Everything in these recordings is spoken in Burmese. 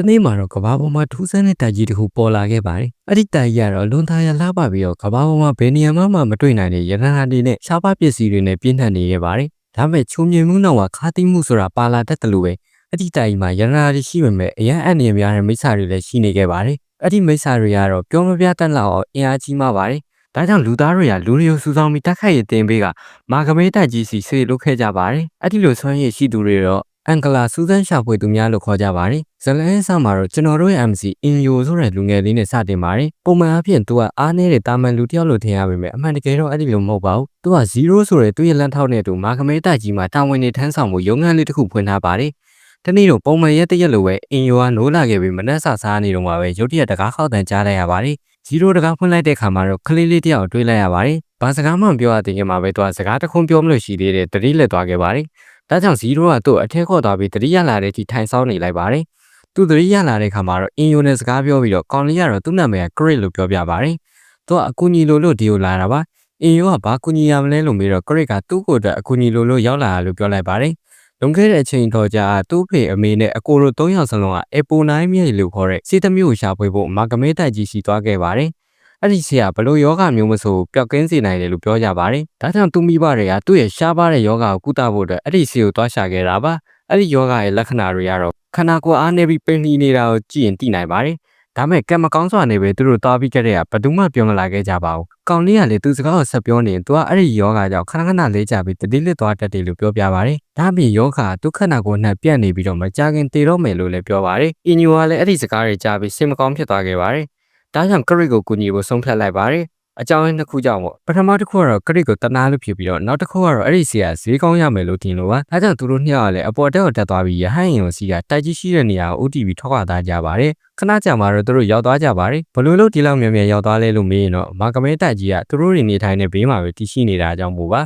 တနေ့မှာတော့ကဘာပေါ်မှာထူးဆန်းတဲ့တိုက်ကြီးတစ်ခုပေါ်လာခဲ့ပါတယ်။အဲ့ဒီတိုက်ကြီးကတော့လွန်သားရလှပပြီးတော့ကဘာပေါ်မှာဘယ်နေရာမှမတွေ့နိုင်တဲ့ရတနာတွေနဲ့ရှားပါပစ္စည်းတွေနဲ့ပြင်းထန်နေခဲ့ပါတယ်။ဒါပေမဲ့ချုံမြင်မှုနောက်ကခါတိမှုဆိုတာပါလာတတ်တယ်လို့ပဲအဲ့ဒီတိုက်ကြီးမှာရတနာတွေရှိပေမဲ့အရန်အန်နေများတဲ့မိစ္ဆာတွေလည်းရှိနေခဲ့ပါတယ်။အဲ့ဒီမိစ္ဆာတွေကတော့ပြောမပြတတ်လောက်အောင်အင်အားကြီးမှပါတယ်။ဒါကြောင့်လူသားတွေကလူတွေကိုစူဆောင်းပြီးတက်ခတ်ရတင်ပေးကမာကမဲတိုက်ကြီးစီဆေးလုပ်ခဲ့ကြပါတယ်။အဲ့ဒီလိုဆွမ်းရည်ရှိသူတွေတော့အန်ကလာစူဇန်ရှာဖွေသူများလို့ခေါ်ကြပါတယ်။ ဇလန်ဆာမှာတော့ကျွန်တော်တို့ရဲ့ MC အင်ယိုဆိုတဲ့လူငယ်လေးနဲ့စတင်ပါတယ်။ပုံမှန်အဖြစ်သူကအားနည်းတဲ့တာမန်လူတစ်ယောက်လို့ထင်ရပေမဲ့အမှန်တကယ်တော့အဲ့ဒီလိုမဟုတ်ပါဘူး။သူက0ဆိုတဲ့သူ့ရဲ့လမ်းထောက်နဲ့အတူမာကမဲတိုက်ကြီးမှာတာဝန်နေထမ်းဆောင်မှုရုံးခန်းလေးတစ်ခုဖွင့်ထားပါတယ်။တနေ့တော့ပုံမှန်ရက်တရက်လိုပဲအင်ယိုကနိုးလာခဲ့ပြီးမနက်စာစားနေတော့မှပဲရုတ်တရက်တကားခောက်တန်ကြားလိုက်ရပါတယ်။ဇီရိုတကားဖွင့်လိုက်တဲ့ခါမှာတော့ကလေးလေးတယောက်တွေ့လိုက်ရပါတယ်။ဘာစကားမှမပြောရသေးခင်မှာပဲသူကစကားတစ်ခွန်းပြောမလို့ရှိသေးတယ်တတိလက်သွားခဲ့ပါတယ်။ဒါကြောင့်ဇီရိုကသူ့အထက်ခေါ်သွားပြီးတတိရလာတဲ့အထိထိုင်ဆောင်နေလိုက်ပါတယ်။ သူတတိရလာတဲ့ခါမှာတော့အင်ယိုနဲ့စကားပြောပြီးတော့ကောင်လေးကတော့သူ့နာမည်က Great လို့ပြောပြပါတယ်။သူကအကူညီလိုလို့ဒီကိုလာတာပါ။အင်ယိုကဘာကူညီရမလဲလို့မေးတော့ Great ကသူ့ကိုယ်အတွက်အကူညီလိုလို့ရောက်လာတာလို့ပြောလိုက်ပါတယ်။လွန်ခဲ့တဲ့အချိန်တော်ကြာသူ့ဖေအမေနဲ့အကိုတို့၃ယောက်စလုံးက Apple 9မြေလို့ခေါ်တဲ့စီးသမီးကိုရှာဖွေဖို့မာကမဲတိုက်ကြီးရှိသွားခဲ့ပါတယ်။အဲ့ဒီဆရာဘလို့ယောဂမျိုးမဆိုပျောက်ကင်းစေနိုင်တယ်လို့ပြောကြပါတယ်။ဒါကြောင့်သူမိဘတွေကသူ့ရဲ့ရှားပါတဲ့ယောဂကိုကုသဖို့အတွက်အဲ့ဒီဆေးကိုသွားရှာခဲ့တာပါ။ အဲ့ဒီယောဂရဲ့လက္ခဏာတွေကတော့ခန္ဓာကိုယ်အားနေပြီးပိန်လှီနေတာကိုကြည့်ရင်သိနိုင်ပါတယ်။ဒါမဲ့ကံမကောင်းစွာနေပဲသူတို့သွားပြီးကြတဲ့ကဘယ်သူမှပြောမလာခဲ့ကြပါဘူး။ကောင်လေးကလည်းသူစကားကိုဆက်ပြောနေရင်သူကအဲ့ဒီယောဂကြောင့်ခဏခဏလေးကြပြီးတတိလစ်သွားတတ်တယ်လို့ပြောပြပါတယ်။ဒါပြင်ယောဂသူခန္ဓာကိုယ်နဲ့ပြန့်နေပြီးတော့မကြခင်တည်တော့မယ်လို့လည်းပြောပါတယ်။အင်ညူကလည်းအဲ့ဒီစကားတွေကြားပြီးစိတ်မကောင်းဖြစ်သွားခဲ့ပါတယ်။ဒါကြောင့်ကရစ်ကိုကူညီဖို့ဆုံးဖြတ်လိုက်ပါတယ်။ အကြောင်းရင်းတစ်ခုကြောင့်ပေါ့ပထမတစ်ခုကတော့ကရစ်ကိုတနာလို့ဖြစ်ပြီးတော့နောက်တစ်ခုကတော့အဲ့ဒီစီကဈေးကောင်းရမယ်လို့ထင်လို့ပါဒါကြောင့်သူတို့နှစ်ယောက်ကလည်းအပေါ်တက်ကိုတက်သွားပြီးရဟန်းရင်ကိုစီကတိုက်ကြီးရှိတဲ့နေရာကို OTV ထောက်ခွာသားကြပါတယ်ခဏကြာမှတော့သူတို့ရောက်သွားကြပါတယ်ဘလို့လို့ဒီလောက်မြန်မြန်ရောက်သွားလဲလို့မေးရင်တော့မာကမဲတိုက်ကြီးကသူတို့တွေနေထိုင်နေဘေးမှာပဲတည်ရှိနေတာကြောင့်မို့ပါ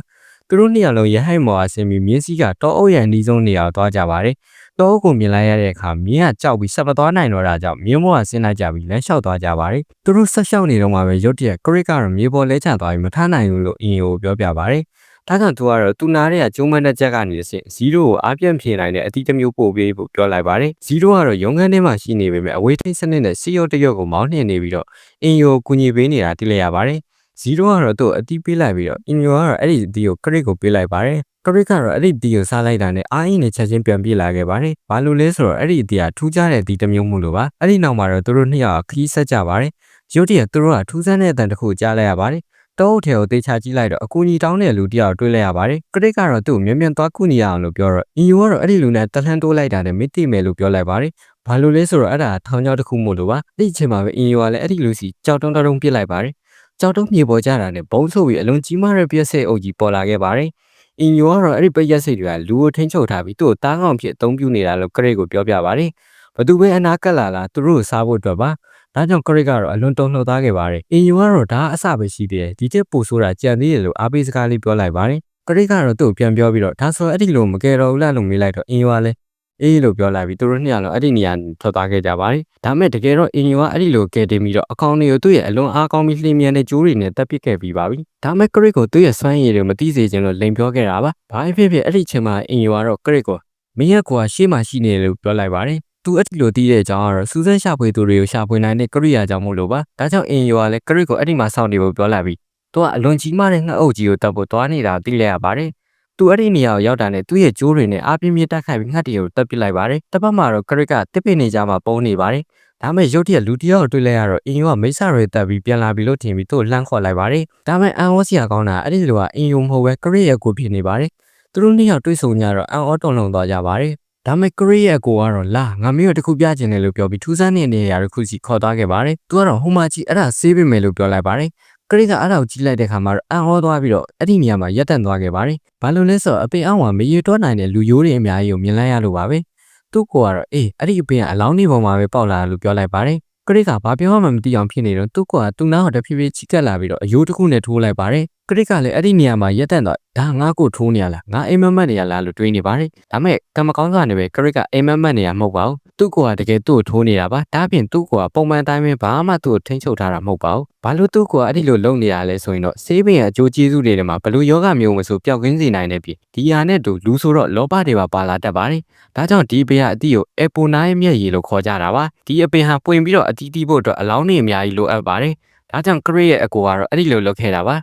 သူတို့နှစ်ယောက်လုံးရဟန်းမော်အဆင်ပြီးမြင်းစည်းကတောအုပ်ရန်အနီးဆုံးနေရာကိုသွားကြပါတယ် တောအုပ်ကိုမြင်လိုက်ရတဲ့အခါမြင်းကကြောက်ပြီးဆက်မသွားနိုင်တော့တာကြောင့်မြင်းမော်ကဆင်းလိုက်ကြပြီးလမ်းလျှောက်သွားကြပါတယ်သူတို့ဆက်လျှောက်နေတော့မှပဲရုတ်တရက်ကရစ်ကတော့မြေပေါ်လဲချသွားပြီးမထနိုင်ဘူးလို့အင်ကိုပြောပြပါတယ်ဒါကြောင့်သူကတော့သူနာတဲ့ကကျုံးမတဲ့ချက်ကနေတစ်ဆင့်0ကိုအားပြန့်ဖြေနိုင်တဲ့အတီးတစ်မျိုးပို့ပေးဖို့ပြောလိုက်ပါတယ်0ကတော့ရုံးခန်းထဲမှာရှိနေပေမဲ့အဝေးထိန်းစနစ်နဲ့စီရော့တရော့ကိုမောင်းနှင်နေပြီးတော့အင်ယိုကူညီပေးနေတာသိလိုက်ရပါတယ်0ကတော့သူ့အတီးပေးလိုက်ပြီးတော့အင်ယိုကတော့အဲ့ဒီအတီးကိုခရစ်ကိုပေးလိုက်ပါတယ် ကရစ်ကတော့အဲ့ဒီတီကိုစားလိုက်တာနဲ့အာအင်းနဲ့ချက်ချင်းပြန်ပြေးလာခဲ့ပါတယ်။ဘာလို့လဲဆိုတော့အဲ့ဒီတီကထူးခြားတဲ့တီတစ်မျိုးမှုလို့ပါ။အဲ့ဒီနောက်မှာတော့သူတို့နှစ်ယောက်ခီးဆက်ကြပါတယ်။ရုတ်တရက်သူတို့ကထူးဆန်းတဲ့အတန်တစ်ခုကြားလိုက်ရပါတယ်။တောအုပ်ထဲကိုတေချာကြည့်လိုက်တော့အကူကြီးတောင်းတဲ့လူတယောက်တွေ့လိုက်ရပါတယ်။ကရစ်ကတော့သူ့ကိုမြင်မြန်သွားကူညီရအောင်လို့ပြောတော့အင်ယူကတော့အဲ့ဒီလူနဲ့တလှမ်းတိုးလိုက်တာနဲ့မသိမယ်လို့ပြောလိုက်ပါတယ်။ဘာလို့လဲဆိုတော့အဲ့ဒါထောင်ချောက်တစ်ခုမို့လို့ပါ။အဲ့ဒီအချိန်မှာပဲအင်ယူကလည်းအဲ့ဒီလူစီကြောက်တုံးတုံးပြစ်လိုက်ပါတယ်။ကြောက်တုံးမြေပေါ်ကျတာနဲ့ဘုံဆိုပြီးအလွန်ကြီးမားတဲ့ပြည့်စဲအုပ်ကြီးပေါ်လာခဲ့ပါတယ်။ အင်ယူကတော့အဲ့ဒီပြက်ရက်စိတ်တွေကလူကိုထိန်းချုပ်ထားပြီးသူ့ကိုတားကောင်ဖြစ်အသုံးပြုနေတာလို့ကရစ်ကိုပြောပြပါတယ်။ဘသူပဲအနာကက်လာလားသူတို့ကိုစားဖို့အတွက်ပါ။ဒါကြောင့်ကရစ်ကတော့အလွန်တုံ့လှုပ်သားခဲ့ပါတယ်။အင်ယူကတော့ဒါအဆပဲရှိသေးတယ်။ဒီချက်ပို့ဆိုတာကြံသေးတယ်လို့အားပေးစကားလေးပြောလိုက်ပါတယ်။ကရစ်ကတော့သူ့ကိုပြန်ပြောပြီးတော့ဒါဆိုအဲ့ဒီလိုမကယ်တော့ဘူးလားလို့မေးလိုက်တော့အင်ယူကလည်း အေးလို့ပြောလိုက်ပြီးသူတို့နှစ်ယောက်လုံးအဲ့ဒီနေရာထွက်သွားခဲ့ကြပါတယ်။ဒါမဲ့တကယ်တော့အင်ယူကအဲ့ဒီလိုကဲတင်ပြီးတော့အကောင့်တွေကိုသူ့ရဲ့အလွန်အားကောင်းပြီးလှည့်မြန်တဲ့ကြိုးတွေနဲ့တက်ပစ်ခဲ့ပြီးပါပြီ။ဒါမဲ့ကရစ်ကိုသူ့ရဲ့စွမ်းရည်တွေမသိစေချင်လို့လိန်ပြောခဲ့တာပါ။ဘာဖြစ်ဖြစ်အဲ့ဒီချိန်မှာအင်ယူကတော့ကရစ်ကိုမင်းရဲ့ကွာရှေ့မှာရှိနေတယ်လို့ပြောလိုက်ပါတယ်။သူအဲ့ဒီလိုတီးတဲ့အကြောင်းကတော့စူးစမ်းရှာဖွေသူတွေကိုရှာဖွေနိုင်တဲ့ကရိယာကြောင့်မို့လို့ပါ။ဒါကြောင့်အင်ယူကလည်းကရစ်ကိုအဲ့ဒီမှာစောင့်နေဖို့ပြောလိုက်ပြီးသူကအလွန်ကြီးမားတဲ့ငှက်အုပ်ကြီးကိုတပ်ဖို့သွားနေတာသိလိုက်ရပါတယ်။ သူအဲ့ဒီနေရာကိုရောက်တာနဲ့သူ့ရဲ့ကြိုးတွေနဲ့အားပြင်းပြင်းတက်ခိုက်ပြီးငှက်တွေကိုတက်ပစ်လိုက်ပါတယ်။တစ်ပတ်မှာတော့ကရစ်ကတစ်ပင်နေကြမှာပုံနေပါတယ်။ဒါမဲ့ရုတ်တရက်လူတယောက်တွေ့လိုက်ရတော့အင်ယိုကမိစ္ဆာတွေတက်ပြီးပြန်လာပြီလို့ထင်ပြီးသူ့ကိုလှမ်းခေါ်လိုက်ပါတယ်။ဒါမဲ့အန်အောစရာကောင်းတာအဲ့ဒီလိုကအင်ယိုမဟုတ်ပဲကရစ်ရဲ့ကိုဖြစ်နေပါတယ်။သူတို့နှစ်ယောက်တွေ့ဆုံကြတော့အန်အောတုံလုံးသွားကြပါတယ်။ဒါမဲ့ကရီးရဲ့ကိုကတော့လာငါမင်းတို့တခုပြချင်တယ်လို့ပြောပြီးထူးဆန်းတဲ့နေရာတစ်ခုစီခေါ်သွားခဲ့ပါတယ်။သူကတော့ဟိုမာကြီးအဲ့ဒါဆေးပေးမယ်လို့ပြောလိုက်ပါတယ်။ ကရီးကအဲ့ဒါကိုကြီးလိုက်တဲ့ခါမှာအန်ဟောသွားပြီးတော့အဲ့ဒီနေရာမှာရက်တန့်သွားခဲ့ပါတယ်။ဘာလို့လဲဆိုတော့အပင်အောင်ကမရေတွက်နိုင်တဲ့လူယိုးတွေအများကြီးကိုမြင်လိုက်ရလို့ပါပဲ။သူ့ကိုကတော့အေးအဲ့ဒီအပင်ကအလောင်းနေပေါ်မှာပဲပေါက်လာတယ်လို့ပြောလိုက်ပါတယ်။ကရီးကဘာပြောမှမသိအောင်ဖြစ်နေတော့သူ့ကိုကသူ့နားကိုတဖြည်းဖြည်းချီကပ်လာပြီးတော့အယိုးတစ်ခုနဲ့ထိုးလိုက်ပါတယ်ခရစ်ကလည်းအဲ့ဒီနေရာမှာရက်တန့်တော့ဒါငါ့ကိုထိုးနေရလားငါအိမ်မက်မက်နေရလားလို့တွေးနေပါတယ်ဒါမဲ့ကံမကောင်းစွာနဲ့ပဲခရစ်ကအိမ်မက်မက်နေရမဟုတ်ပါဘူးသူ့ကိုယ်ကတကယ်သူ့ကိုထိုးနေတာပါဒါပြင်သူ့ကိုယ်ကပုံမှန်တိုင်းပဲဘာမှသူ့ကိုထိန်းချုပ်ထားတာမဟုတ်ပါဘူးဘာလို့သူ့ကိုယ်ကအဲ့ဒီလိုလုပ်နေရလဲဆိုရင်တော့ဆေးပင်ရဲ့အကျိုးကျေးဇူးတွေထဲမှာဘလို့ယောဂမျိုးမဆိုပျောက်ကင်းစေနိုင်တဲ့ပြီဒီဟာနဲ့တူလူဆိုတော့လောဘတွေပါပါလာတတ်ပါတယ်ဒါကြောင့်ဒီဘေးကအတီးကိုအပိုနာရဲ့မျက်ရည်လို့ခေါ်ကြတာပါဒီအပင်ဟာပွင့်ပြီးတော့အတီးတီးဖို့အတွက်အလောင်းတွေအများကြီးလိုအပ်ပါတယ်ဒါကြောင့်ခရစ်ရဲ့အကိုကတော့အဲ့ဒီလိုလုပ်ခဲ့တာပါ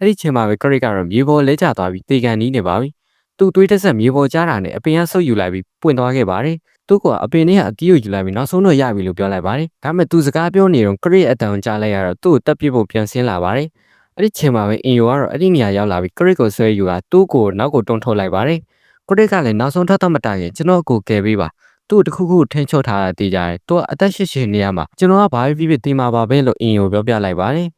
အဲ့ဒီချိန်မှာပဲခရစ်ကတော့မြေပေါ်လဲကျသွားပြီးတေကန်နီးနေပါပြီသူ့သွေးတစ်ဆက်မြေပေါ်ကျတာနဲ့အပင်ကဆုပ်ယူလိုက်ပြီးပွင့်သွားခဲ့ပါတယ်သူကအပင်နဲ့ကအတီးကိုယူလိုက်ပြီးနောက်ဆုံးတော့ရပြီလို့ပြောလိုက်ပါတယ်ဒါပေမဲ့သူစကားပြောနေတော့ခရစ်ရဲ့အတန်ကြားလိုက်ရတော့သူ့ကိုတက်ပြစ်ဖို့ပြန်ဆင်းလာပါတယ်အဲ့ဒီချိန်မှာပဲအင်ယိုကတော့အဲ့ဒီနေရာရောက်လာပြီးခရစ်ကိုဆွဲယူတာသူ့ကိုနောက်ကိုတွန်းထုတ်လိုက်ပါတယ်ခရစ်ကလည်းနောက်ဆုံးထပ်တော့မတိုင်ရင်ကျွန်တော်ကိုကယ်ပေးပါသူ့တခုခုထင်းချုပ်ထားတာသိကြတယ်သူကအသက်ရှစ်ရှင်နေရမှာကျွန်တော်ကဘာဖြစ်ဖြစ်တင်มาပါပဲလို့အင်ယိုပြောပြလိုက်ပါတယ်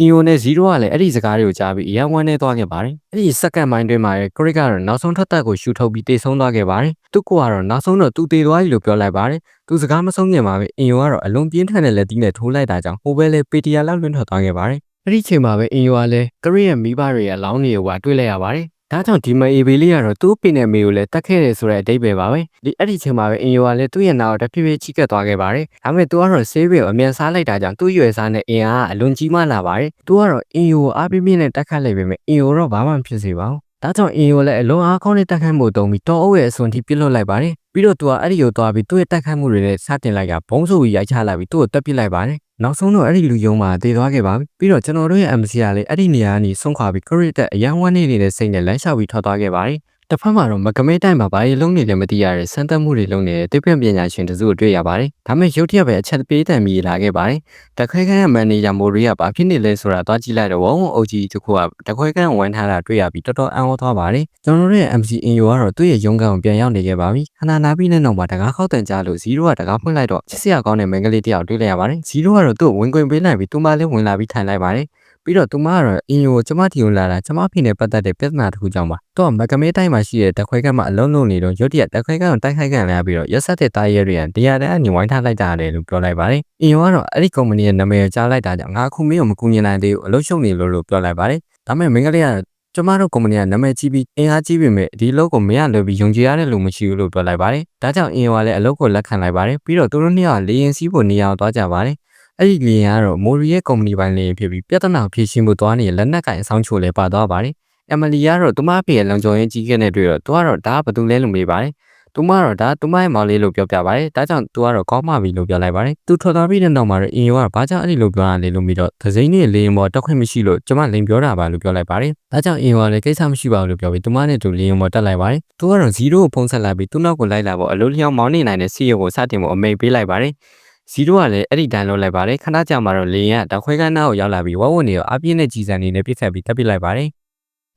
အီယိုနဲ့0ကလည်းအဲ့ဒီစကားတွေကိုကြားပြီးအရန်ဝမ်းနေသွားခဲ့ပါတယ်။အဲ့ဒီစက္ကန့်ပိုင်းတွင်းမှာခရစ်ကတော့နောက်ဆုံးထပ်သက်ကိုရှူထုတ်ပြီးတေဆုံးသွားခဲ့ပါတယ်။သူကတော့နောက်ဆုံးတော့သူတေသွားပြီလို့ပြောလိုက်ပါတယ်။သူစကားမဆုံးခင်မှာပဲအင်ယိုကတော့အလုံးပြင်းထန်တဲ့လက်သီးနဲ့ထိုးလိုက်တာကြောင့်ဟိုဘဲလေပေတရာလောက်လွင့်ထွက်သွားခဲ့ပါတယ်။အဲ့ဒီချိန်မှာပဲအင်ယိုကလည်းခရစ်ရဲ့မိဘတွေရဲ့အလောင်းတွေကိုပါတွေ့လိုက်ရပါတယ်။ ဒါကြောင့်ဒီမအေဘေးလေးကတော့သူ့ပင်နဲ့မေကိုလည်းတတ်ခဲ့တယ်ဆိုတဲ့အဓိပ္ပာယ်ပါပဲဒီအဲ့ဒီချိန်မှာပဲအင်ယိုကလည်းသူ့ရဲ့နာကိုတဖြည်းဖြည်းချိကက်သွားခဲ့ပါတယ်ဒါပေမဲ့သူကတော့ဆေးဘေကိုအမြန်စားလိုက်တာကြောင့်သူ့ရွယ်စားနဲ့အင်အားကအလွန်ကြီးမားလာပါတယ်သူကတော့အင်ယိုကိုအားပြင်းပြင်းနဲ့တက်ခတ်လိုက်ပေမဲ့အင်ယိုတော့ဘာမှမဖြစ်စေပါဘူးဒါကြောင့်အင်ယိုလည်းအလွန်အားကောင်းတဲ့တက်ခတ်မှုတုံးပြီးတောအုပ်ရဲ့အစွန်ထိပြစ်လွတ်လိုက်ပါတယ်ပြီးတော့သူကအဲ့ဒီကိုသွားပြီးသူ့ရဲ့တက်ခတ်မှုတွေနဲ့စတင်လိုက်ကဘုံဆိုပြီးရိုက်ချလိုက်ပြီးသူ့ကိုတက်ပစ်လိုက်ပါတယ် နောက်ဆုံးတော့အဲ့ဒီလူယုံမှာတည်သွားခဲ့ပါပြီပြီးတော့ကျွန်တော်တို့ရဲ့ MC ကလည်းအဲ့ဒီနေရာကနေဆုံးခွာပြီး credit တက်အရန်ဝမ်းနေနေတဲ့စိတ်နဲ့လမ်းလျှောက်ပြီးထွက်သွားခဲ့ပါတယ် တစ်ဖက်မှာတော့မကမဲတိုင်းမှာဘာရေးလုံးနေလဲမသိရတဲ့စမ်းသပ်မှုတွေလုံးနေတဲ့တိပ္ပံပညာရှင်တစုကိုတွေ့ရပါတယ်။ဒါမဲ့ရုတ်တရက်ပဲအချက်ပေးတံမြည်လာခဲ့ပါတယ်။တခွဲခန်းရဲ့မန်နေဂျာမိုရီကဘာဖြစ်နေလဲဆိုတာသွားကြည့်လိုက်တော့ဝုံဝုံအုပ်ကြီးတစ်ခုကတခွဲခန်းဝမ်းထားတာတွေ့ရပြီးတော်တော်အံ့ဩသွားပါတယ်။ကျွန်တော်တို့ရဲ့ MC in ရောကတော့သူ့ရဲ့ရုံးကန်ကိုပြန်ရောက်နေခဲ့ပါပြီ။ခဏနာပြီးတဲ့နောက်မှာတကားခောက်တန်ကြလို့0ကတကားဖွင့်လိုက်တော့ချစ်စရာကောင်းတဲ့မင်္ဂလေးတယောက်တွေ့လိုက်ရပါတယ်။0ကတော့သူ့ဝင်ခွင်ပေးလိုက်ပြီးသူမလေးဝင်လာပြီးထိုင်လိုက်ပါတယ်။ ပြီးတော့သူမကတော့အင်ယိုကျမတီကိုလာတာကျမဖေနဲ့ပတ်သက်တဲ့ပြဿနာတစ်ခုကြောင့်ပါ။တော့မကမဲတိုင်းမှာရှိတဲ့တက်ခွဲကမ်းမှာအလုံးလုံးနေတော့ရုတ်တရက်တက်ခွဲကမ်းကိုတိုက်ခိုက်ခံလာပြီးတော့ရက်ဆက်တဲ့တားရဲတွေကတရားတန်းအနေဝိုင်းထားလိုက်တာလေလို့ပြောလိုက်ပါတယ်။အင်ယိုကတော့အဲ့ဒီကုမ္ပဏီရဲ့နာမည်ကိုကြားလိုက်တာကြောင့်ငါအခုမင်းကိုမကူညီနိုင်သေးဘူးအလုပ်ရှုပ်နေလို့လို့ပြောလိုက်ပါတယ်။ဒါပေမဲ့မင်းကလေးကကျမတို့ကုမ္ပဏီကနာမည်ကြီးပြီးအင်အားကြီးပေမဲ့ဒီလုပ်ကိုမရလွယ်ပြီးယုံကြည်ရတဲ့လူမရှိဘူးလို့ပြောလိုက်ပါတယ်။ဒါကြောင့်အင်ဝါလည်းအလုပ်ကိုလက်ခံလိုက်ပါတယ်။ပြီးတော့သူတို့နှစ်ယောက်လေရင်စီးဖို့နေရာကိုသွားကြပါတယ်။ အဲ့ဒီလေရင်ကတော့မိုရီရဲ့ကုမ္ပဏီပိုင်းလေရင်ဖြစ်ပြီးပြဿနာကိုဖြေရှင်းဖို့သွားနေတဲ့လက်နက်ကင်အဆောင်ချိုလည်းပါသွားပါတယ်။အမလီကတော့သူမဖေရဲ့လုံခြုံရေးကြီးခဲ့တဲ့တွေ့တော့သူကတော့ဒါကဘာတူလဲလို့မေးပါတယ်။သူမကတော့ဒါသူမရဲ့မောင်လေးလို့ပြောပြပါတယ်။ဒါကြောင့်သူကတော့ကောင်းမှပြီလို့ပြောလိုက်ပါတယ်။သူထွက်သွားပြီးတဲ့နောက်မှာတော့အင်ယောကဘာကြောင့်အဲ့ဒီလိုပြောရလဲလို့ပြီးတော့သစိမ့်နဲ့လေရင်ပေါ်တက်ခွင့်မရှိလို့ကျမလိန်ပြောတာပါလို့ပြောလိုက်ပါတယ်။ဒါကြောင့်အင်ယောကလည်းကိစ္စမရှိပါဘူးလို့ပြောပြီးသူမနဲ့တူလေရင်ပေါ်တက်လိုက်ပါတယ်။သူကတော့0ကိုဖုံးဆက်လိုက်ပြီးသူ့နောက်ကိုလိုက်လာဖို့အလိုလျောင်းမောင်းနေနိုင်တဲ့စီရိုကိုစတင်ဖို့အမိန့်ပေးလိုက်ပါတယ်။ ဇီရိုကလည်းအဲ့ဒီတန်းလုံးလိုက်ပါတယ်ခဏကြာမှတော့လေရင်ကတခွဲကန်းနားကိုရောက်လာပြီးဝဝနေရောအပြင်းနဲ့ကြီးစံနေနဲ့ပြစ်ဆက်ပြီးတက်ပစ်လိုက်ပါတယ်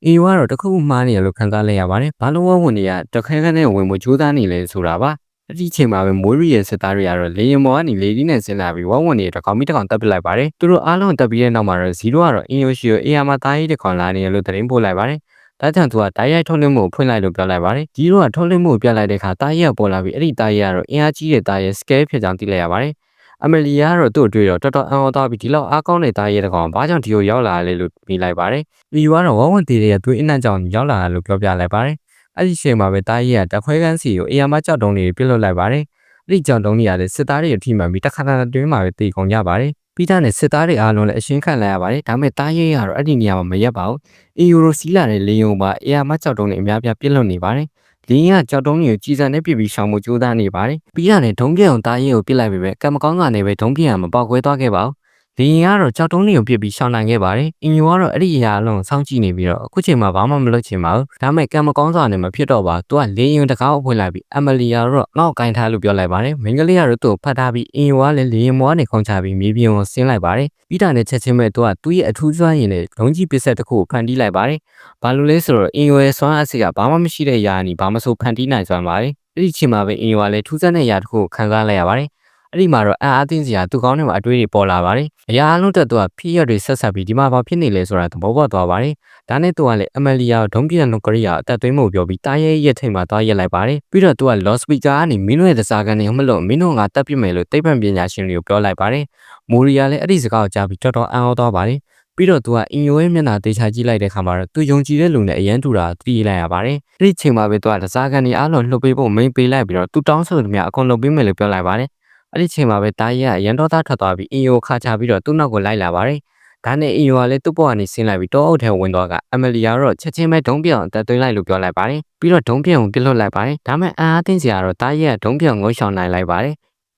အီယိုကတော့တခုခုမှားနေရလို့ခံစားလိုက်ရပါတယ်။ဘာလို့ဝဝင်တွေကတခဲခဲနဲ့ဝင်မှုကြိုးစားနေလဲဆိုတာပါ။အဲ့ဒီချိန်မှာပဲမိုးရီရဲ့စစ်သားတွေကတော့လေရင်မော်ကနေလေဒီနဲ့ဆင်းလာပြီးဝဝင်တွေတကောင်မိတကောင်တက်ပစ်လိုက်ပါတယ်။သူတို့အားလုံးတက်ပြီးတဲ့နောက်မှာတော့ဇီရိုကတော့အင်ယိုရှိကိုအေယာမသားကြီးတကောင်လာနေရလို့သတင်းပို့လိုက်ပါတယ်။ ဒါကြောင့်သူကတိုက်ရိုက်ထုတ်လွှင့်မှုကိုဖွင့်လိုက်လို့ပြောလိုက်ပါတယ်။ဂျီရိုကထုတ်လွှင့်မှုကိုပြလိုက်တဲ့အခါတားရဲကပေါ်လာပြီးအဲ့ဒီတားရဲကတော့အင်အားကြီးတဲ့တားရဲ scale ဖြစ်ကြောင်းသိလိုက်ရပါတယ်။အမလီယာကတော့သူ့အတွေ့တော့တော်တော်အံ့ဩသွားပြီးဒီလောက်အားကောင်းတဲ့သားရဲတကောင်ဘာကြောင့်ဒီကိုရောက်လာလဲလို့မိလိုက်ပါတယ်။ဒီကတော့ဝဝန်တီရဲ့သူ့အနက်ကြောင့်ရောက်လာတယ်လို့ပြောပြလိုက်ပါတယ်။အဲ့ဒီချိန်မှာပဲသားရဲကတခွဲကန်းစီကိုအေယာမကြောက်တုံးတွေပြစ်လွတ်လိုက်ပါတယ်။အဲ့ဒီကြောက်တုံးတွေကလည်းစစ်သားတွေအထိမှန်ပြီးတစ်ခါတည်းတွင်းမှာပဲတေကုန်ကြပါတယ်။ ပြီးသားနဲ့စစ်သားတွေအားလုံးလည်းအရှင်းခံလိုက်ရပါတယ်။ဒါပေမဲ့တားရဲကတော့အဲ့ဒီနေရာမှာမရက်ပါဘူး။အီယိုရိုစီလာတဲ့လေယုံပါအေယာမကြောက်တုံးတွေအများပြပြစ်လွတ်နေပါတယ်။လင်းရကြောက်တုံးကြီးကိုကြီးစံနဲ့ပြစ်ပြီးရှောင်မှုကြိုးစားနေပါတယ်။ပြီးရတယ်ဒုံးပြအောင်တားရင်ကိုပြစ်လိုက်ပြီပဲကံမကောင်းကနေပဲဒုံးပြအောင်မပေါက်ခွဲသွားခဲ့ပါဘူး။ လင်းရကတော့ကြောက်တုံးကြီးကိုပြစ်ပြီးရှောင်နိုင်ခဲ့ပါတယ်။အင်ယူကတော့အဲ့ဒီအရာအလုံးစောင့်ကြည့်နေပြီးတော့အခုချိန်မှာဘာမှမလုပ်ချင်ပါဘူး။ဒါပေမဲ့ကံမကောင်းစွာနဲ့မဖြစ်တော့ပါ။သူကလင်းရင်တကားကိုဖွင့်လိုက်ပြီးအမလီယာတော့ငေါ့ကိုင်းထားလို့ပြောလိုက်ပါတယ်။မင်္ဂလိကတော့သူ့ကိုဖတ်ထားပြီးအင်ယူကလည်းလင်းရင်မောကနေခုံချပြီးမြေပြင်ကိုဆင်းလိုက်ပါတယ်။ပြီးတာနဲ့ချက်ချင်းပဲသူကသူ့ရဲ့အထူးစွမ်းရည်နဲ့ဒုံးကြီးပစ္စက်တစ်ခုကိုဖန်တီးလိုက်ပါတယ်။ဘာလို့လဲဆိုတော့အင်ယူရဲ့စွမ်းအပ်စိကဘာမှမရှိတဲ့ယာနီဘာမဆိုဖန်တီးနိုင်စွမ်းပါတယ်။အဲ့ဒီချိန်မှာပဲအင်ယူကလည်းထူးဆန်းတဲ့ယာတစ်ခုကိုခံစားလိုက်ရပါတယ်။ အဲ့ဒီမှာတော့အံ့အားသင့်စရာသူကောင်းထဲမှာအတွေးတွေပေါ်လာပါတယ်။အရာအလုံးတက်သူကဖိရတွေဆက်ဆက်ပြီးဒီမှာဘာဖြစ်နေလဲဆိုတာသဘောပေါက်သွားပါတယ်။ဒါနဲ့သူကလည်းအမလီယာကိုဒုံးပြန်လုံးကရိယာအသက်သွင်းမှုပြောပြီးတားရဲရဲ့ထိတ်မှာသွားရက်လိုက်ပါတယ်။ပြီးတော့သူကလော့စပီကာကနေမင်းတို့ရဲ့တစားကန်နေမလို့မင်းတို့ကတက်ပြစ်မယ်လို့တိတ်ပံပညာရှင်တွေကိုပြောလိုက်ပါတယ်။မိုရီယာလည်းအဲ့ဒီစကားကိုကြားပြီးတော်တော်အံ့ဩသွားပါတယ်။ပြီးတော့သူကအင်ယိုရဲ့မျက်နှာတေချာကြည့်လိုက်တဲ့ခါမှာတော့သူယုံကြည်တဲ့လူနဲ့အရန်တူတာသိလိုက်ရပါတယ်အဲ့ဒီချိန်မှာပဲသူကတစားကန်ဒီအားလုံးလှုပ်ပေးဖို့မိန်ပေးလိုက်ပြီးတော့သူတောင်းဆိုသမျှအကုန်လုပ်ပေးမယ်လို့ပြောလိုက်ပါတယ် အဲ့ဒီချိန်မှာပဲတားကြီးကရန်တော်သားထွက်သွားပြီးအင်ယိုခါချပြီးတော့သူ့နောက်ကိုလိုက်လာပါတယ်ဒါနဲ့အင်ယိုကလည်းသူ့ဘောကနေဆင်းလိုက်ပြီးတောအုပ်ထဲဝင်သွားကအမလီယာတော့ချက်ချင်းပဲဒုံးပြောင်အသက်သွင်းလိုက်လို့ပြောလိုက်ပါတယ်ပြီးတော့ဒုံးပြောင်ကိုပြစ်လွတ်လိုက်ပါတယ်ဒါမဲ့အာအားတင်းစရာတော့တားကြီးကဒုံးပြောင်ငုံရှောင်နိုင်လိုက်ပါတယ်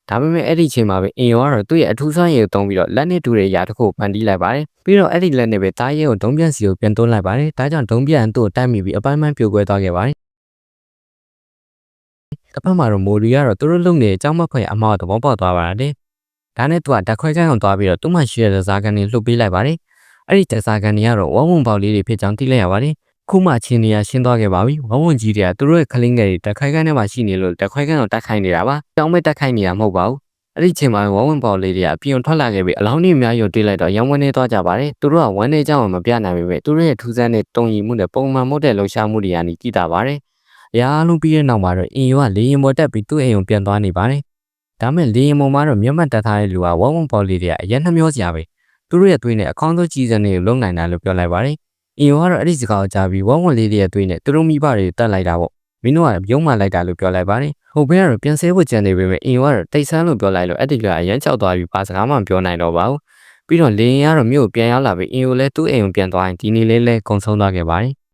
ဒါပေမဲ့အဲ့ဒီချိန်မှာပဲအင်ယိုကတော့သူ့ရဲ့အထူးစွမ်းရည်ကိုသုံးပြီးတော့လက်နဲ့တူတဲ့ຢာတစ်ခုကိုဖန်တီးလိုက်ပါတယ်ပြီးတော့အဲ့ဒီလက်နဲ့ပဲတားရဲကိုဒုံးပြန်စီကိုပြန်သွင်းလိုက်ပါတယ်ဒါကြောင့်ဒုံးပြန်သူ့ကိုတိုက်မိပြီးအပိုင်းပိုင်းပြိုကွဲသွားခဲ့ပါတယ် တစ်ဖက်မှာတော့မိုရီကတော့သူတို့လုံနေတဲ့အကြောင်းမဖွဲ့အမောက်သဘောပေါက်သွားပါတယ်ဒါနဲ့သူကဓာတ်ခွဲခန်းအောင်သွားပြီးတော့သူ့မှာရှိတဲ့ဇာကန်တွေလှုပ်ပေးလိုက်ပါတယ်အဲ့ဒီဇာကန်တွေကတော့ဝဝုံပေါက်လေးတွေဖြစ်ကြောင်းသိလိုက်ရပါတယ်ခုမှချင်းနေရရှင်းသွားခဲ့ပါပြီဝဝုံကြီးတွေကသူတို့ရဲ့ခလင်းငယ်တွေဓာတ်ခွဲခန်းထဲမှာရှိနေလို့ဓာတ်ခွဲခန်းကိုတက်ခိုင်းနေတာပါတောင်းမဲ့တက်ခိုင်းနေတာမဟုတ်ပါဘူးအဲ့ဒီချိန်မှာဝဝင်းပေါလေးတွေကအပြင်ထွက်လာခဲ့ပြီးအလောင်းကြီးအများကြီးကိုတွေ့လိုက်တော့ရောင်းဝန်းနေသွားကြပါတယ်သူတို့ကဝန်းနေကြအောင်မပြနိုင်ပေမဲ့သူတို့ရဲ့ထူးဆန်းတဲ့တုံရီမှုနဲ့ပုံမှန်မဟုတ်တဲ့လှုပ်ရှားမှုတွေကနေကြည်တာပါတယ် အရာအလုံးပြီးတဲ့နောက်မှာတော့အင်ယိုကလေရင်ပေါ်တက်ပြီးသူ့အိမ်ကိုပြန်သွားနေပါတယ်ဒါမဲ့လေရင်ပေါ်မှာတော့မျက်မှန်တက်ထားတဲ့လူကဝဝင်းပေါလေးတွေကအရင်နှမျောစရာပဲသူတို့ရဲ့သွေးနဲ့အကောင်းဆုံးကြီးစံတွေကိုလုံနိုင်တာလို့ပြောလိုက်ပါတယ်အင်ယိုကတော့အဲ့ဒီစကားကိုကြားပြီးဝဝင်းလေးတွေရဲ့သွေးနဲ့သူတို့မိဘတွေတက်လိုက်တာပေါ့မင်းတို့ကရုံးမှလိုက်တာလို့ပြောလိုက်ပါတယ်ဟိုဘက်ကတော့ပြန်ဆဲဖို့ကြံနေပေမဲ့အင်ကတော့တိတ်ဆန်းလို့ပြောလိုက်လို့အဲ့ဒီကအရန်ချောက်သွားပြီးဘာစကားမှမပြောနိုင်တော့ပါဘူးပြီးတော့လေရင်ကတော့မြို့ကိုပြန်ရောက်လာပြီးအင်ကိုလည်းသူ့အိမ်ကိုပြန်သွားရင်ဒီနေ့လေးလဲကုံဆုံးသွားခဲ့ပါတယ်